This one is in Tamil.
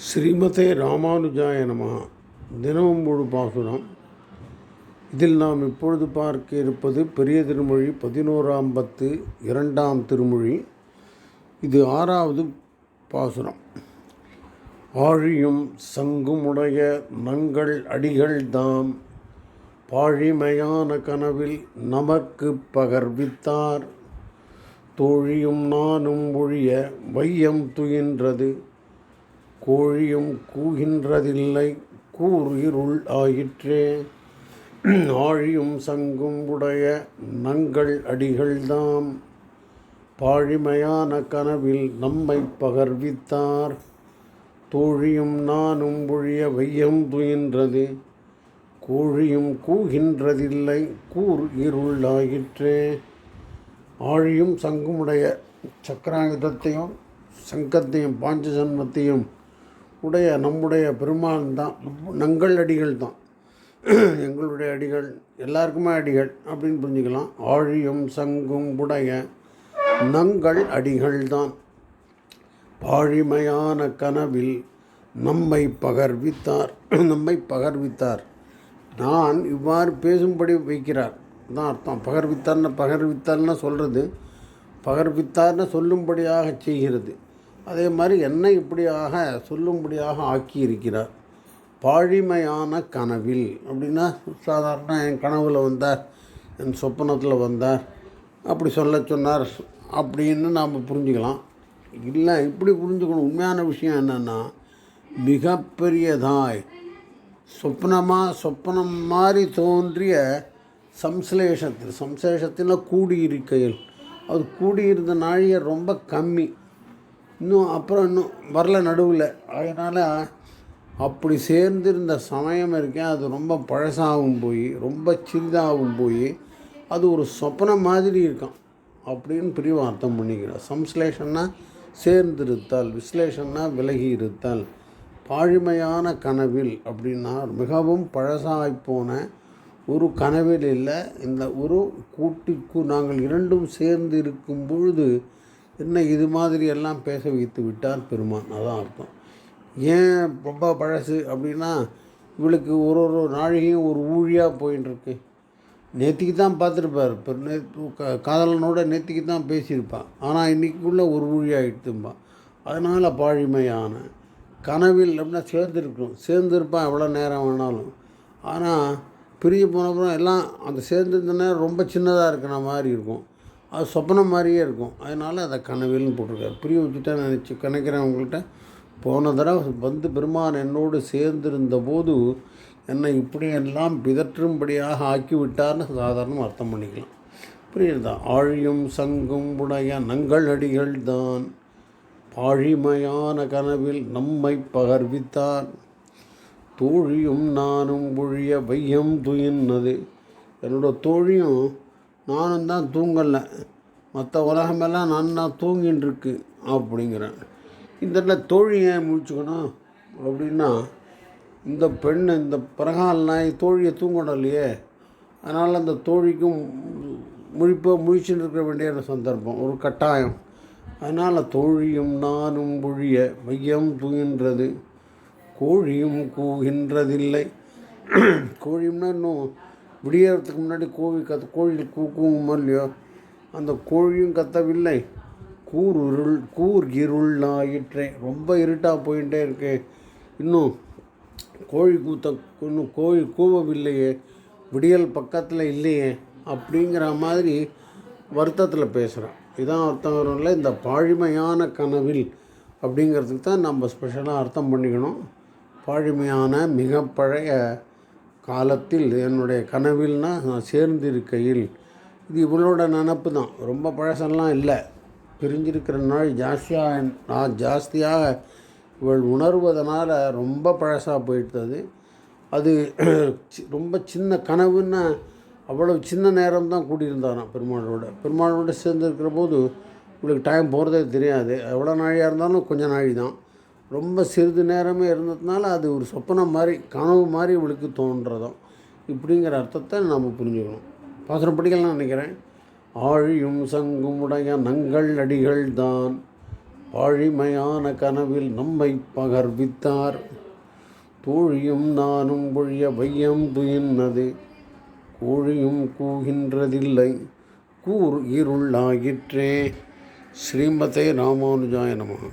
ஸ்ரீமதே ராமானுஜாய நம தினமும் முழு பாசுரம். இதில் நாம் இப்பொழுது பார்க்க இருப்பது பெரிய திருமொழி பதினோராம் பத்து இரண்டாம் திருமொழி. இது ஆறாவது பாசுரம். ஆழியும் சங்குமுடைய நங்கள் அடிகள் தாம். பாழிமையான கனவில் நமக்கு பகர்வித்தார். தோழியும் நானும் ஒழிய வையம் துயின்றது. கோழியும் கூகின்றதில்லை கூர் இருள் ஆயிற்றே. ஆழியும் சங்கும் உடைய நங்கள் அடிகள்தாம். பாழிமையான கனவில் நம்மை பகர்வித்தார். தோழியும் நானும் ஒழிய வையம் துயின்றது. கோழியும் கூகின்றதில்லை கூர் இருளாயிற்றே ஆழியும் சங்குமுடைய சக்கராயுதத்தையும் சங்கத்தையும் பாஞ்ச ஜன்மத்தையும் உடைய நம்முடைய பெருமான் தான். நங்கள் அடிகள் தான். எங்களுடைய அடிகள் எல்லாருக்குமே அடிகள் அப்படின்னு புரிஞ்சுக்கலாம். ஆழியும் சங்கும் உடைய நங்கள் அடிகள் தான். பாழிமையான கனவில் நம்மை பகர்வித்தார். நம்மை பகர்வித்தார். நான் இவ்வாறு பேசும்படி வைக்கிறார். தான் அர்த்தம். பகர்வித்தார்னு பகர்வித்தார்னு சொல்கிறது பகர்வித்தார்னு சொல்லும்படியாக செய்கிறது. அதே மாதிரி என்னை இப்படியாக சொல்லும்படியாக ஆக்கியிருக்கிறார். பாழிமையான கனவில். அப்படின்னா சாதாரண என் கனவில் வந்தார் என் சொப்பனத்தில் வந்தார் அப்படி சொல்ல சொன்னார் அப்படின்னு நாம் புரிஞ்சுக்கலாம். இல்லை இப்படி புரிஞ்சுக்கணும். உண்மையான விஷயம் என்னென்னா மிகப்பெரியதாய் சொப்னமாக சொப்பனம் மாதிரி தோன்றிய சம்ஸ்லேஷத்தில் சம்சேஷத்தில் கூடியிருக்கையில் அது கூடியிருந்த நாழிகை ரொம்ப கம்மி. இன்னும் அப்புறம் இன்னும் வரல நடுவில். அதனால் அப்படி சேர்ந்திருந்த சமயம் இருக்கேன். அது ரொம்ப பழசாகவும் போய் ரொம்ப சிறிதாகவும் போய் அது ஒரு சொப்பனம் மாதிரி இருக்கும். அப்படின்னு பிரிவு அர்த்தம் பண்ணிக்கிறோம் சம்ஸ்லேஷன்னா சேர்ந்திருத்தல் விஸ்லேஷன்னா விலகி இருத்தல் பாழிமையான கனவில் அப்படின்னா மிகவும் பழசாய்ப்போன ஒரு கனவில் இல்லை. இந்த ஒரு கூட்டிக்கு நாங்கள் இரண்டும் சேர்ந்து இருக்கும் பொழுது என்ன இது மாதிரி எல்லாம் பேச வைத்து விட்டார் பெருமான். அதான் அர்த்தம். ஏன் ரொம்ப பழசு அப்படின்னா இவளுக்கு ஒரு ஒரு நாழிகையும் ஒரு ஊழியாக போயின்னு இருக்கு நேற்றுக்கு தான் பார்த்துருப்பார். இப்போ நேற்று க காதலனோட நேற்றுக்கு தான் பேசியிருப்பான் ஆனால் இன்றைக்குள்ளே ஒரு ஊழியாகிட்டும்பான் அதனால் பாழிமையான. கனவில் அப்படின்னா சேர்ந்துருக்கணும். சேர்ந்துருப்பான் எவ்வளோ நேரம் வேணாலும். ஆனால் பிரிஞ்சு போனப்புறம் எல்லாம் அந்த சேர்ந்துருந்த நேரம் ரொம்ப சின்னதாக இருக்கிற மாதிரி இருக்கும். அது சொப்பனம் மாதிரியே இருக்கும். அதனால் அதை கனவில்னு போட்டிருக்காரு. புரிய வச்சுட்டா நினச்சி கணக்கிறேன் உங்கள்கிட்ட. போன தடவை வந்து பெருமான் என்னோடு சேர்ந்திருந்த போது என்னை இப்படியெல்லாம் பிதற்றும்படியாக ஆக்கிவிட்டார்னு சாதாரணம் அர்த்தம் பண்ணிக்கலாம். புரியுதா? ஆழியும் சங்கும் உடைய நங்கள் அடிகள் தான். பாழிமையான கனவில் நம்மை பகர்வித்தார். தோழியும் நானும் ஒழிய வையம் துயின்னது என்னோடய தோழியும் நானும் தான் தூங்கலை. மற்ற உலகமெல்லாம் நான் தான் தூங்கின்னு இருக்கு அப்படிங்கிறேன். இந்த இடத்துல தோழி ஏன் முடிச்சுக்கணும் அப்படின்னா இந்த பெண் இந்த பரகால் நாய் தோழியை தூங்கணும் இல்லையே? அதனால் அந்த தோழிக்கும் முழிப்போ முழிச்சுன்னு இருக்க வேண்டிய ஒரு சந்தர்ப்பம் ஒரு கட்டாயம். அதனால் தோழியும் நானும் பொழிய மையம் தூங்கின்றது கோழியும் கூகின்றதில்லை கோழியும்னா இன்னும் விடியறதுக்கு முன்னாடி கோழி கத்து கோழி கூக்குமோ இல்லையோ? அந்த கோழியும் கத்தவில்லை. கூர் இருள் கூர் இருள் ஆயிற்றே ரொம்ப இருட்டாக போயிட்டே இருக்கு. இன்னும் கோழி கூத்த இன்னும் கோழி கூவவில்லையே. விடியல் பக்கத்தில் இல்லையே அப்படிங்கிற மாதிரி வருத்தத்தில் பேசுகிறேன் இதான் அர்த்தம் வரும்ல இந்த பாழிமையான கனவில் அப்படிங்கிறதுக்கு தான் நம்ம ஸ்பெஷலாக அர்த்தம் பண்ணிக்கணும். பாழிமையான மிக பழைய காலத்தில் என்னுடைய கனவில்னா நான் சேர்ந்திருக்கையில் இது இவளோட நினப்பு தான். ரொம்ப பழசெல்லாம் இல்லை. பிரிஞ்சிருக்கிற நாள் ஜாஸ்தியாக நான் ஜாஸ்தியாக இவள் உணர்வதனால் ரொம்ப பழசாக போயிட்டது. அது ரொம்ப சின்ன கனவுன்னா அவ்வளோ சின்ன நேரம் தான் கூட்டியிருந்தாராம் பெருமாளோட. பெருமாளோட சேர்ந்துருக்கிற போது இவளுக்கு டைம் போகிறதே தெரியாது. எவ்வளோ நாழியாக இருந்தாலும் கொஞ்சம் நாழி தான் ரொம்ப சிறிது நேரமே இருந்ததுனால அது ஒரு சொப்பனம் மாதிரி கனவு மாதிரி இவளுக்கு தோன்றதும். இப்படிங்கிற அர்த்தத்தை நாம் புரிஞ்சுக்கணும். பாசுரம் படிக்கலாம் நினைக்கிறேன். ஆழியும் சங்கும் உடைய நங்கள் அடிகள் தான் ஆழிமையான கனவில் நம்மை பகர்வித்தார். தோழியும் நானும் பொழிய வையம் துயின்னது கோழியும் கூகின்றதில்லை. கூர் இருளாகிற்றே ஸ்ரீமதே ராமானுஜாய நமகா